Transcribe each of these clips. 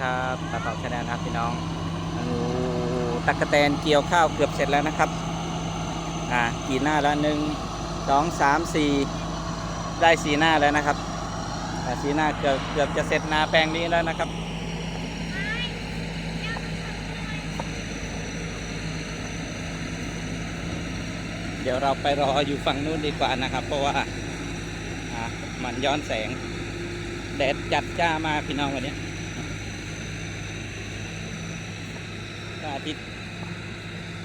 ครับตาตอบชาแนลนะครับพี่น้องอตักกะแตนเกี่ยวข้าวเกือบเสร็จแล้วนะครับ อ่า กี่หน้าแล้วหนึ่งสองสามสี่ได้สีหน้าแล้วนะครับสีหน้าเกือบเกือบจะเสร็จนาแปลงนี้แล้วนะครับเดี๋ยวเราไปรออยู่ฝั่งนู้นดีกว่านะครับ เพราะว่าอ่ามันย้อนแสง แดดจัดจ้ามากพี่น้องวันนี้พ ระอาทิตย์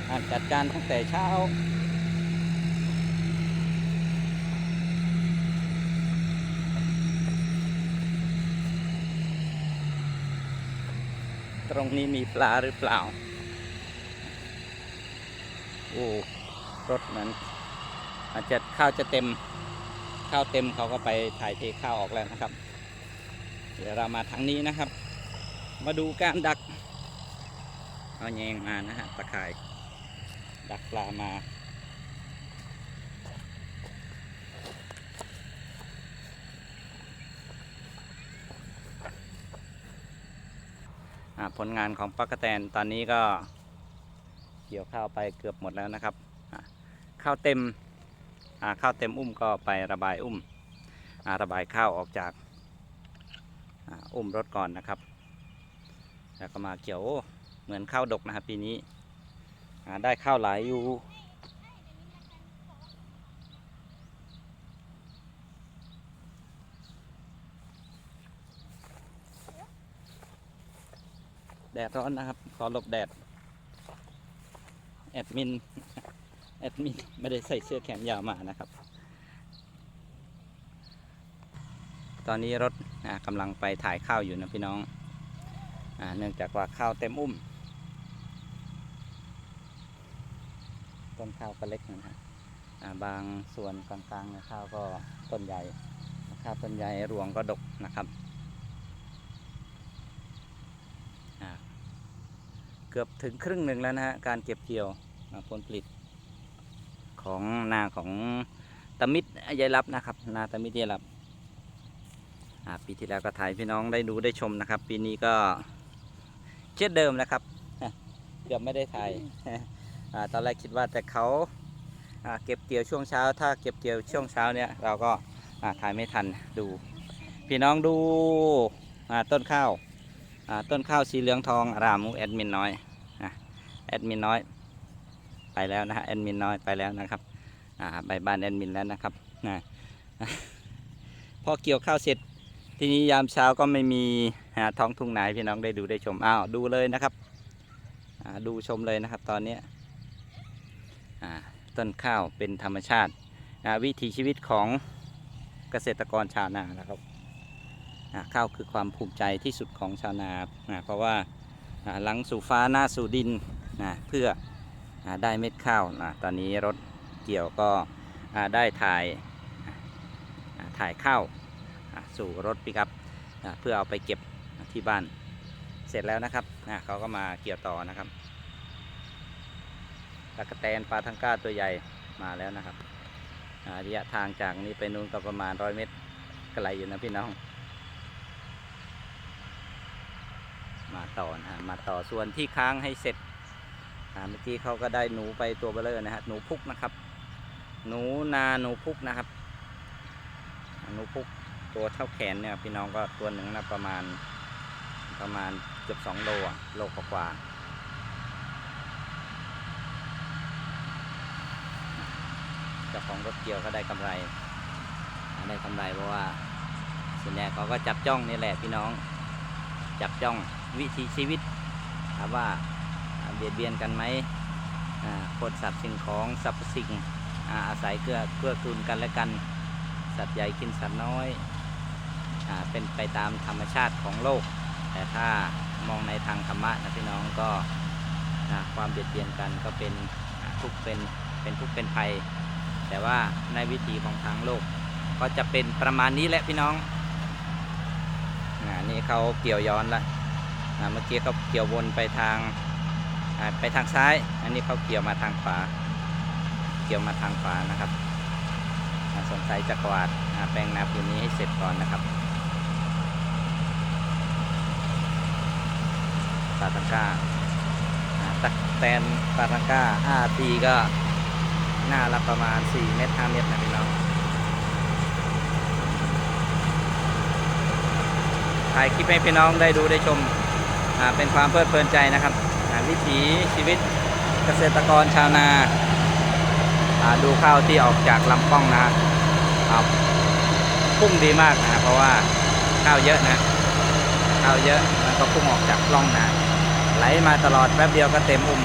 อ่าจัดการตั้งแต่เช้า ตรงนี้มีปลาหรือเปล่า โอ้รถเหมือนอาจจะข้าวจะเต็มข้าวเต็มเขาก็ไปถ่ายเทข้าวออกแล้วนะครับ เดี๋ยวเรามาทางนี้นะครับ มาดูการดัก เอาแยงมานะฮะตะข่าย ดักปลามา ผลงานของปักกะแตนตอนนี้ก็เกี่ยวข้าวไปเกือบหมดแล้วนะครับข้าวเต็มข้าวเต็มอุ้มก็ไประบายอุ้มระบายข้าวออกจากอุ้มรถก่อนนะครับ แล้วก็มาเกี่ยว เหมือนข้าวดกนะครับปีนี้อ่าได้ข้าวหลายอยู่แดดร้อนนะครับ ขอหลบแดด แอดมิน แอดมิน ไม่ได้ใส่เสื้อแขนยาวมานะครับ ตอนนี้รถกำลังไปถ่ายข้าวอยู่นะพี่น้องอเนื่องจากว่าข้าวเต็มอุ้ม ต้นข้าวก็เล็กนะฮะอ่าบางส่วนกลางๆนะข้าวก็ต้นใหญ่ข้าวต้นใหญ่รวงก็ดกนะครับเกือบถึงครึ่งหนึ่งแล้วนะฮะการเก็บเกี่ยวผลผลิต ของนาของตะมิดยายรับนะครับ นาตะมิดยายรับปีที่แล้วก็ถ่ายพี่น้องได้ดูได้ชมนะครับ ปีนี้ก็เช่นเดิมนะครับ เกือบไม่ได้ถ่าย ตอนแรกคิดว่าแต่เขาเก็บเกี่ยวช่วงเช้า ถ้าเก็บเกี่ยวช่วงเช้าเนี่ยเราก็ถ่ายไม่ทันดู พี่น้องดูต้นข้าวต้นข้าวสีเหลืองทองรามของแอดมินน้อยแอดมินน้อยไปแล้วนะฮะแอดมินน้อยไปแล้วนะครับอ่าไปบ้านแอดมินแล้วนะครับนะพอเกี่ยวข้าวเสร็จทีนี้ยามเช้าก็ไม่มีท้องทุ่งนาให้พี่น้องได้ดูได้ชมอ้าวดูเลยนะครับดูชมเลยนะครับ ตอนนี้ ต้นข้าวเป็นธรรมชาติวิถีชีวิตของเกษตรกรชาวนานะครับข้าวคือความภูมิใจที่สุดของชาวนาเพราะว่าหลังสู่ฟ้าหน้าสู่ดินนะเพื่ออได้เม็ดข้าวนะตอนนี้รถเกี่ยวก็ได้ถ่ายถ่ายข้าวสู่รถปิกับเพื่อเอาไปเก็บที่บ้านเสร็จแล้วนะครับเขาก็มาเกี่ยวต่อนะครับ ตะกะแตนปลาทังก้าตัวใหญ่มาแล้วนะครับระยะทางจากนี้ไปนู้นก็ประมาณร้อยเมตรไกลอยู่นะพี่น้อง มาต่อนะฮะมาต่อส่วนที่ค้างให้เสร็จเมื่อกี้เขาก็ได้หนูไปตัวเบลเลอร์นะฮะหนูพุกนะครับ หนูนาหนูพุกนะครับ หนูพุกตัวเท่าแขนเนี่ยพี่น้องก็ตัวหนึ่งนะประมาณประมาณเกือบสองโลโลกว่าๆเจ้าของรถเกี่ยวก็ได้กำไรได้กำไรเพราะว่าส่วนใหญ่เขาก็จับจ้องนี่แหละพี่น้อง จับจ้องวิถีชีวิตถามว่าเบียดเบียนกันไหมอ่าคนสัตว์สิ่งของสรรพสิ่งอาศัยเกื้อเกื้อกูลกันและกัน สัตว์ใหญ่กินสัตว์น้อยอเป็นไปตามธรรมชาติของโลก แต่ถ้ามองในทางธรรมะนะพี่น้องก็ความเบียดเบียนกันก็เป็นทุกเป็นเป็นทุกเป็นภัย แต่ว่าในวิถีของทางโลก ก็จะเป็นประมาณนี้แหละพี่น้องนี่เขาเกี่ยวย้อนละเมื่อกี้เขาเกี่ยววนไปทางไปทางซ้าย อันนี้เขาเกี่ยวมาทางขวา เกี่ยวมาทางขวานะครับสงสัยจะกวาดแปลงนาผืนนี้ให้เสร็จก่อนนะครับปาตังก้าอ่าตะแตนปาตังก้าห้าปีก็ หน้าละประมาณ 4 เมตร 5 เมตรนะพี่น้องถ่ายคลิปให้พี่น้องได้ดูได้ชมเป็นความเพลิดเพลินใจนะครับวิถีชีวิตเกษตรกรชาวนาดูข้าวที่ออกจากลำกล้องนะอ่าพุ่งดีมากนะเพราะว่าข้าวเยอะนะข้าวเยอะแล้วก็พุ่งออกจากกล้องนะไหลมาตลอดแป๊บเดียวก็เต็มอุ้ม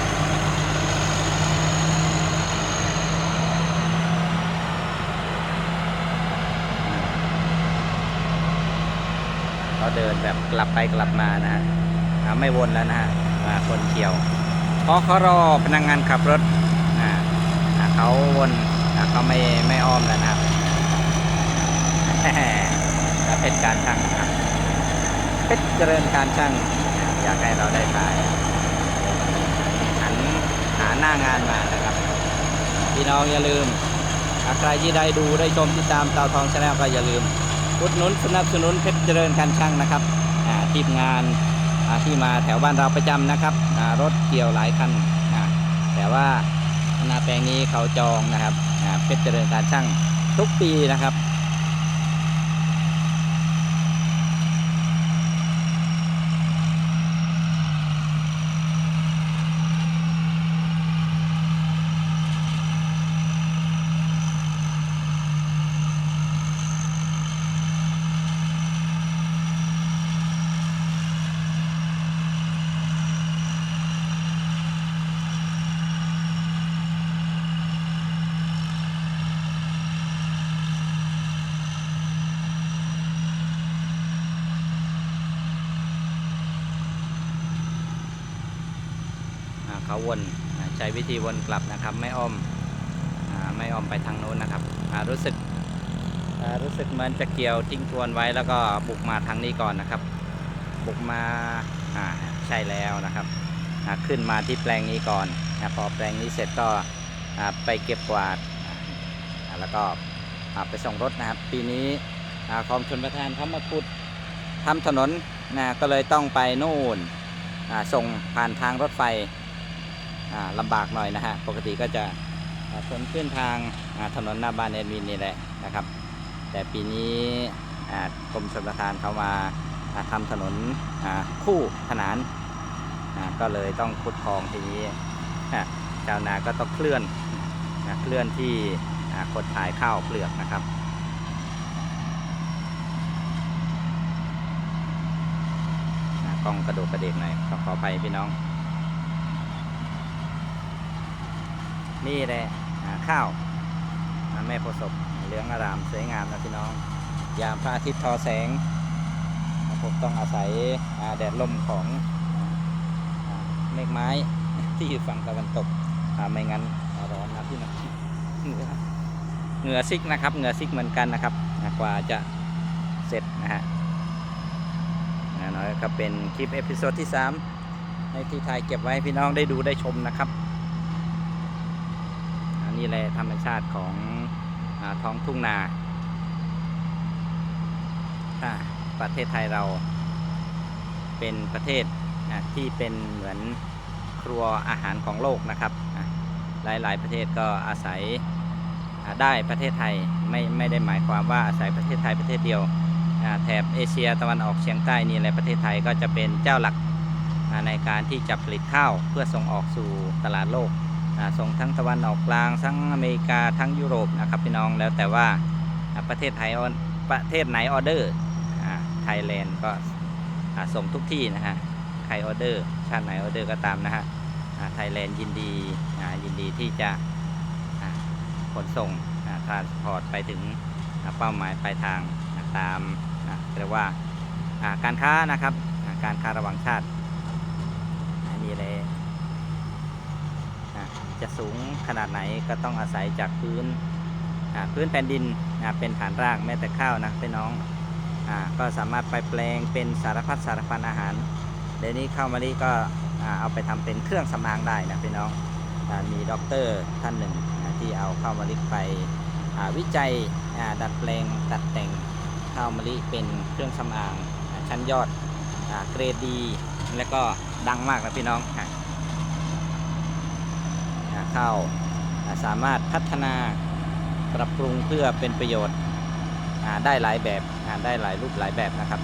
เดินแบบกลับไปกลับมานะฮะไม่วนแล้วนะฮะคนเขียวเพราะเขารอพนักงานขับรถเขาวนเขาไม่ไม่อ้อมแล้วนะครับเป็นการช่างนะครับเพชรเจริญการช่างอยากให้เราได้ถ่ายหันหาหน้างานมานะครับพี่น้องอย่าลืมใครที่ได้ดูได้ชมติดตามเตาทองชาแนลก็อย่าลืม อุดหนุนสนับสนุนเพชรเจริญการช่างนะครับทีมงานที่มาแถวบ้านเราประจำนะครับรถเกี่ยวหลายคันแต่ว่านาแปลงนี้เขาจองนะครับเพชรเจริญการช่างทุกปีนะครับ อ่า เขาวนใช้วิธีวนกลับนะครับ ไม่อ้อมอาไม่อ้อมไปทางโน้นนะครับรู้สึกรู้สึกเหมือนจะเกี่ยวทิ้งทวนไว้แล้วก็บุกมาทางนี้ก่อนนะครับ บุกมาใช่แล้วนะครับขึ้นมาที่แปลงนี้ก่อนพอแปลงนี้เสร็จก็ไปเก็บกวาดแล้วก็ไปส่งรถนะครับ ปีนี้อ่ากรมชนประทานเขามาขุดทำถนนนะก็เลยต้องไปนู่นส่งผ่านทางรถไฟ ลำบากหน่อยนะฮะปกติก็จะอ่าคนขึ้นทางถนนหน้าบ้านเอ็ดวินนี่แหละนะครับ แต่ปีนี้กรมชลประทานเขามาทำถนนคู่ขนานก็เลยต้องขุดคลองทีนี้ชาวนาก็ต้องเคลื่อนเคลื่อนที่อ่าขดถ่ายข้าวเปลือกนะครับกล้องกระโดดกระเดกหน่อยขอขอไปพี่น้อง นี่เลยข้าวแม่โพธิ์ศพเหลืองอารามสวยงามนะพี่น้อง ยามพระอาทิตย์ทอแสงผมต้องอาศัยแดดลมของเมฆไม้ที่อยู่ฝั่งตะวันตกไม่งั้นร้อนนะพี่น้องเหงื่อซิกนะครับเหงื่อซิกเหมือนกันนะครับกว่าจะเสร็จนะฮะน้อยก็เป็นคลิปเอพิโซดที่ 3ในที่ถ่ายเก็บไว้พี่น้องได้ดูได้ชมนะครับ นนี้แหละธรรมชาติของอท้องทุ่งนาประเทศไทยเราเป็นประเทศที่เป็นเหมือนครัวอาหารของโลกนะครับ หลายๆประเทศก็อาศัยได้ประเทศไทยไม่ไม่ได้หมายความว่าอาศัยประเทศไทยประเทศเดียวแถบเอเชียตะวันออกเฉียงใต้นี่แหละประเทศไทยก็จะเป็นเจ้าหลักในการที่จะผลิตข้าวเพื่อส่งออกสู่ตลาดโลก ส่งทั้งตะวันออกกลางทั้งอเมริกาทั้งยุโรปนะครับพี่น้องแล้วแต่ว่าประเทศไทยประเทศไหนออเดอร์ไทยแลนด์ก็ส่งทุกที่นะฮะใครออเดอร์ชาติไหนออเดอร์ก็ตามนะฮะไทยแลนด์ยินดียินดีที่จะขนส่งทรานสปอร์ตไปถึงเป้าหมายปลายทางตามเรียกว่าการค้านะครับการค้าระหว่างชาติอันนี้เลยอะ จะสูงขนาดไหนก็ต้องอาศัยจากพื้นพื้นแผ่นดินเป็นฐานรากแม้แต่ข้าวนะพี่น้องอก็สามารถไปแปลงเป็นสารพัดสารพันอาหาร เดี๋ยวนี้ข้าวมะลิก็เอาไปทำเป็นเครื่องสำอางได้นะพี่น้องอมีด็อกเตอร์ท่านหนึ่งที่เอาข้าวมะลิไปวิจัยดัดแปลงตัดแต่งข้าวมะลิเป็นเครื่องสำอางชั้นยอดอเกรดดี และก็ดังมากนะพี่น้องอ ข้าวสามารถพัฒนาปรับปรุงเพื่อเป็นประโยชน์ได้หลายแบบได้หลายรูปหลายแบบนะครับ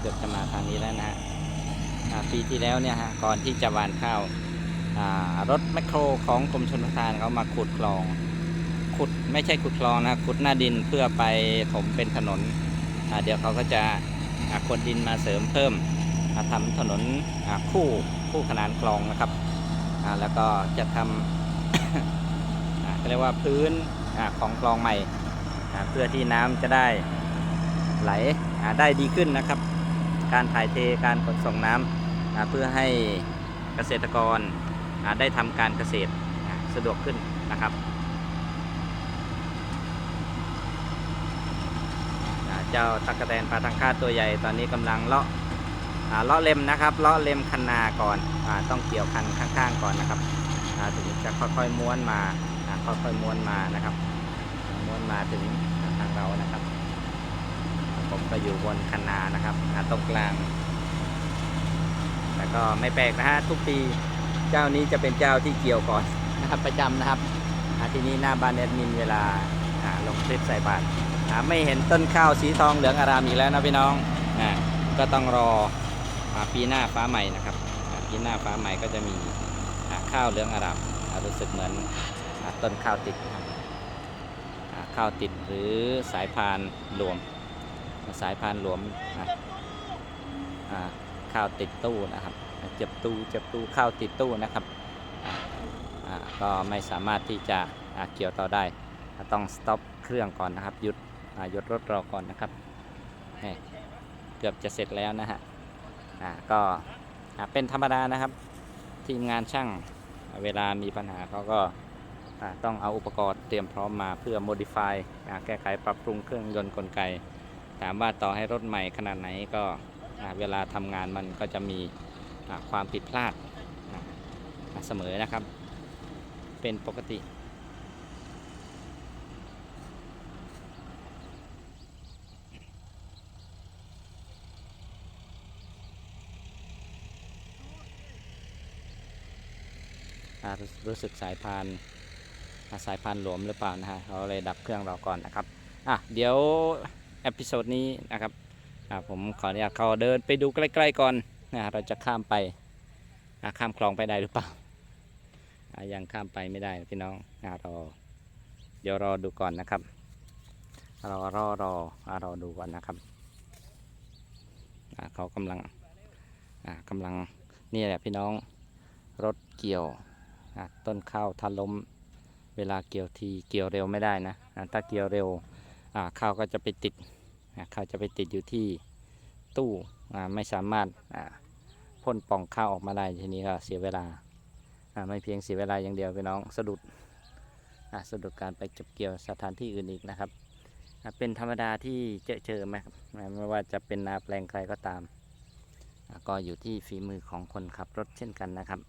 เกือบจะมาทางนี้แล้วนะฮะปีที่แล้วเนี่ยฮะก่อนที่จะหว่านข้าวรถแมคโครของกรมชลประทานเขามาขุดคลอง ขุดไม่ใช่ขุดคลองนะขุดหน้าดินเพื่อไปถมเป็นถนน เดี๋ยวเขาก็จะอ่าขนดินมาเสริมเพิ่มอ่าทำถนนคู่คู่ขนานคลองนะครับแล้วก็จะทำเรียกว่าพื้นอของคลองใหม่ เพื่อที่น้ำจะได้ไหลได้ดีขึ้นนะครับ การถ่ายเทการขนส่งน้ำอ่าเพื่อให้เกษตรกรได้ทำการเกษตรสะดวกขึ้นนะครับอ่า เจ้าตะกะแตนปลาทังคาดตัวใหญ่ตอนนี้กำลังเลาะเลาะเล็มนะครับเลาะเล็มคันนาก่อนอต้องเกี่ยวคันข้างๆก่อนนะครับถึงจะค่อยๆม้วนมาค่อยๆม้วนมานะครับ ม้วนมาถึงทางเรานะครับ ผมก็อยู่บนคันนานะครับตรงกลางแต่ก็ไม่แปลกนะฮะทุกปีเจ้านี้จะเป็นเจ้าที่เกี่ยวก่อนนะครับประจำนะครับทีนี้หน้าบ้านแอดมินเวลาลงคลิปใส่บาตร ไม่เห็นต้นข้าวสีทองเหลืองอารามอีกแล้วนะพี่น้องอ่าก็ต้องรอปีหน้าฟ้าใหม่นะครับปีหน้าฟ้าใหม่ก็จะมีข้าวเหลืองอารามรู้สึกเหมือนต้นข้าวติดข้าวติดหรือสายพานรวม สายพานหลวมข้าวติดตู้นะครับเจ็บตู้เจ็บตู้ข้าวติดตู้นะครับก็ไม่สามารถที่จะเกี่ยวต่อได้ ต้องสต็อปเครื่องก่อนนะครับหยุด หยุดรถรอก่อนนะครับเกือบจะเสร็จแล้วนะฮะอ่าก็เป็นธรรมดานะครับ ทีมงานช่างเวลามีปัญหาเขาก็ต้องเอาอุปกรณ์เตรียมพร้อมมาเพื่อ modify อแก้ไขปรับปรุงเครื่องยนต์กลไก ถามว่าต่อให้รถใหม่ขนาดไหนก็เวลาทำงานมันก็จะมีความผิดพลาดเสมอนะครับ เป็นปกติ อ่า รู้สึกสายพานสายพานหลวมหรือเปล่านะฮะเราเลยดับเครื่องเราก่อนนะครับอะเดี๋ยวเอพิโซดนี้นะครับอะผมขออนุญาตเขาเดินไปดูใกล้ ๆก่อนนะเราจะข้ามไปอะข้ามคลองไปได้หรือเปล่าอะยังข้ามไปไม่ได้พี่น้องอะรอเดี๋ยวรอดูก่อนนะครับรอรอรออะรอดูก่อนนะครับอะเขากำลังอะกำลังนี่แหละพี่น้องรถเกี่ยว ต้นข้าวทันล้มเวลาเกี่ยวทีเกี่ยวเร็วไม่ได้นะถ้าเกี่ยวเร็วข้าวก็จะไปติดข้าวจะไปติดอยู่ที่ตู้ไม่สามารถพ่นป่องข้าวออกมาได้ทีนี้ก็เสียเวลาไม่เพียงเสียเวลาอย่างเดียวพี่น้องสะดุดสะดุดการไปเก็บเกี่ยวสถานที่อื่นอีกนะครับเป็นธรรมดาที่เจอเจอไหมไม่ว่าจะเป็นนาแปลงใครก็ตาม ก็อยู่ที่ฝีมือของคนขับรถเช่นกันนะครับ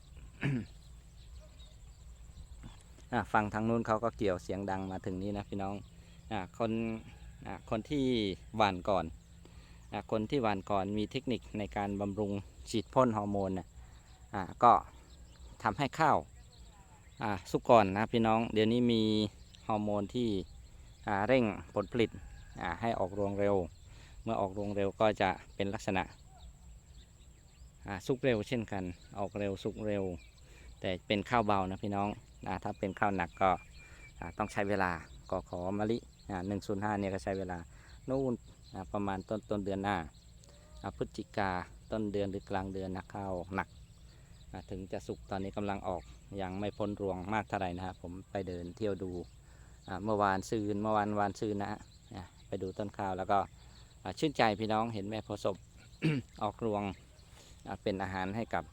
ฟังทางนู้นเขาก็เกี่ยวเสียงดังมาถึงนี้นะพี่น้องอคนอคนที่หว่านก่อนอคนที่หว่านก่อนมีเทคนิคในการบำรุงฉีดพ่นฮอร์โมนนะก็ทำให้ข้าวสุกก่อนนะพี่น้อง เดี๋ยวนี้มีฮอร์โมนที่เร่งผลผลิตให้ออกรวงเร็ว เมื่อออกรวงเร็วก็จะเป็นลักษณะสุกเร็วเช่นกัน ออกเร็วสุกเร็ว แต่เป็นข้าวเบานะพี่น้อง อาถ้าเป็นข้าวหนักก็ต้องใช้เวลาก็ขอมะลิหนึ่งศูนย์ห้าเนี่ยก็ใช้เวลานู่นประมาณต้นต้นเดือนหน้าพฤศจิกาต้นเดือนหรือกลางเดือนนะข้าวหนักถึงจะสุกตอนนี้กำลังออกยังไม่พ้นรวงมากเท่าไหร่นะครับผมไปเดินเที่ยวดูเมื่อวานซืนเมื่อวานวานซืนนะฮะไปดูต้นข้าวแล้วก็ชื่นใจพี่น้องเห็นแม่โพธิ์ศพออกรวงเป็นอาหารให้กับ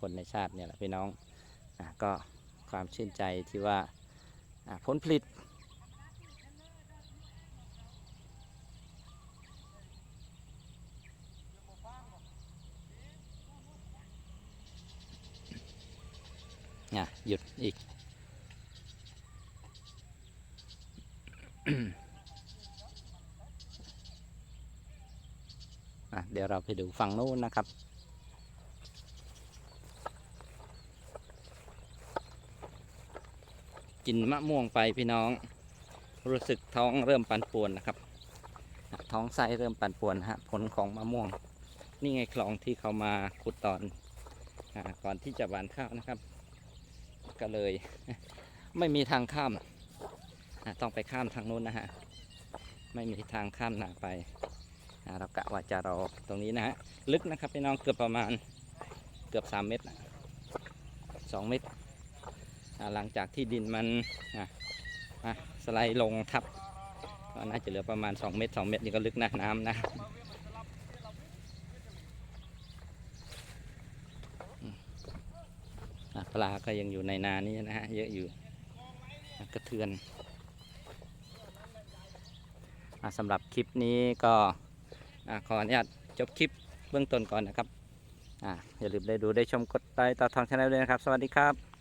คนในชาติเนี่ยแหละพี่น้องก็ ความชื่นใจที่ว่าผลผลิตอะหยุดอีกอะเดี๋ยวเราไปดูฝั่งโน้นนะครับ กินมะม่วงไปพี่น้อง รู้สึกท้องเริ่มปั่นป่วนนะครับ ท้องไส้เริ่มปั่นป่วนฮะผลของมะม่วง นี่ไงคลองที่เขามาขุดตอนอก่อนที่จะหวานข้าวนะครับ ก็เลยไม่มีทางข้ามต้องไปข้ามทางนู้นนะฮะไม่มีทางข้ามนาไปเรากะว่าจะรอตรงนี้นะฮะลึกนะครับพี่น้องเกือบประมาณเกือบ 3 เมตร2เมตร หลังจากที่ดินมันสไลด์ลงทับก็น่าจะเหลือประมาณ 2 เมตร 2 เมตรนี่ก็ลึกนะน้ำนะปลาก็ยังอยู่ในนานี้นะฮะเยอะอยู่กระเทือนอสำหรับคลิปนี้ก็ขออนุญาตจบคลิปเบื้องต้นก่อนนะครับออย่าลืมได้ดูได้ชมกดไลค์ต่อทองชาแนลด้วยนะครับ สวัสดีครับ